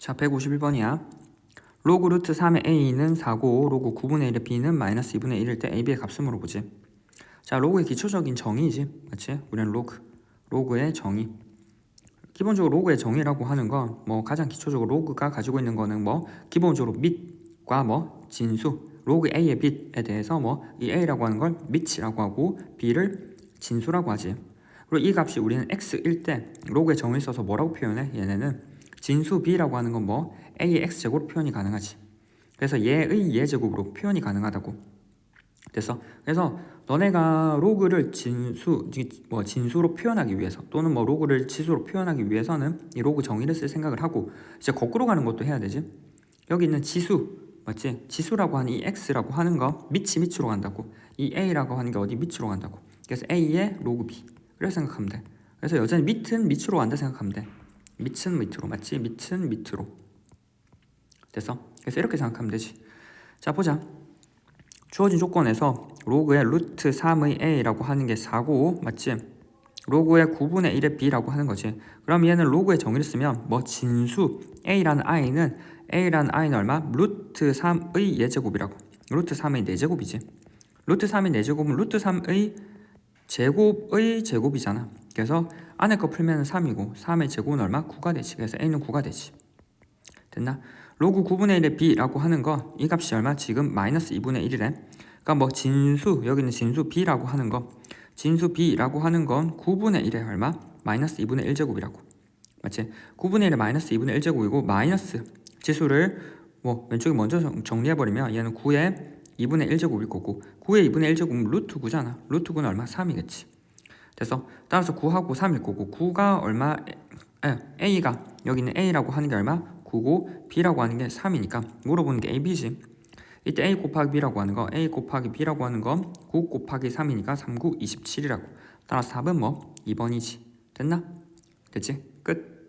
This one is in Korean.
자, 151번이야. 로그 루트 3의 a는 4고 로그 9분의 1의 b는 마이너스 2분의 1일 때 a, b의 값을 물어보지. 자, 로그의 기초적인 정의지. 맞지? 우리는 로그. 로그의 정의. 기본적으로 로그의 정의라고 하는 건 뭐 가장 기초적으로 로그가 가지고 있는 거는 뭐 기본적으로 밑과 뭐 진수 로그 a의 bit에 대해서 뭐 이 a라고 하는 걸 밑이라고 하고 b를 진수라고 하지. 그리고 이 값이 우리는 x일 때 로그의 정의를 써서 뭐라고 표현해? 얘네는 진수 b라고 하는 건 뭐 a의 x 제곱으로 표현이 가능하지. 그래서 얘의 얘 제곱으로 표현이 가능하다고. 됐어. 그래서 너네가 로그를 진수 뭐 진수로 표현하기 위해서 또는 뭐 로그를 치수로 표현하기 위해서는 이 로그 정의를 쓸 생각을 하고 이제 거꾸로 가는 것도 해야 되지. 여기 있는 지수 맞지? 지수라고 하는 이 x라고 하는 거 밑이 밑으로 간다고. 이 a라고 하는 게 어디 밑으로 간다고. 그래서 a의 로그 b. 그렇게 생각하면 돼. 그래서 여전히 밑은 밑으로 간다 생각하면 돼. 밑은 밑으로 맞지? 밑은 밑으로. 됐어? 그래서 이렇게 생각하면 되지. 자 보자. 주어진 조건에서 로그의 루트 3의 a라고 하는 게 4고 맞지? 로그의 9분의 1의 b라고 하는 거지. 그럼 얘는 로그의 정의를 쓰면 뭐 진수 a라는 i는 a라는 i는 얼마? 루트 3의 예제곱이라고. 루트 3의 4제곱이지. 루트 3의 4제곱은 루트 3의 제곱의 제곱이잖아. 그래서 안에 거 풀면 3이고 3의 제곱은 얼마? 9가 되지. 그래서 a는 9가 되지. 됐나? 로그 9분의 1의 b라고 하는 거 이 값이 얼마? 지금 마이너스 2분의 1이래. 그러니까 뭐 진수 여기는 진수 b라고 하는 거 진수 b라고 하는 건 9분의 1의 얼마? 마이너스 2분의 1제곱이라고. 맞지? 9분의 1의 마이너스 2분의 1제곱이고 마이너스 지수를 뭐 왼쪽에 먼저 정- 정리해버리면 얘는 9의 2분의 1제곱일 거고 9의 2분의 1제곱은 루트 9잖아. 루트 9는 얼마? 3이겠지. 됐어? 따라서 9하고 3일 거고 9가 얼마? 에, a가 여기 있는 a라고 하는 게 얼마? 9고 b라고 하는 게 3이니까 물어보는 게 a, b지. 이때 a 곱하기 b라고 하는 거 a 곱하기 b라고 하는 건 9 곱하기 3이니까 3, 9, 27이라고. 따라서 답은 뭐? 2번이지. 됐나? 됐지? 끝.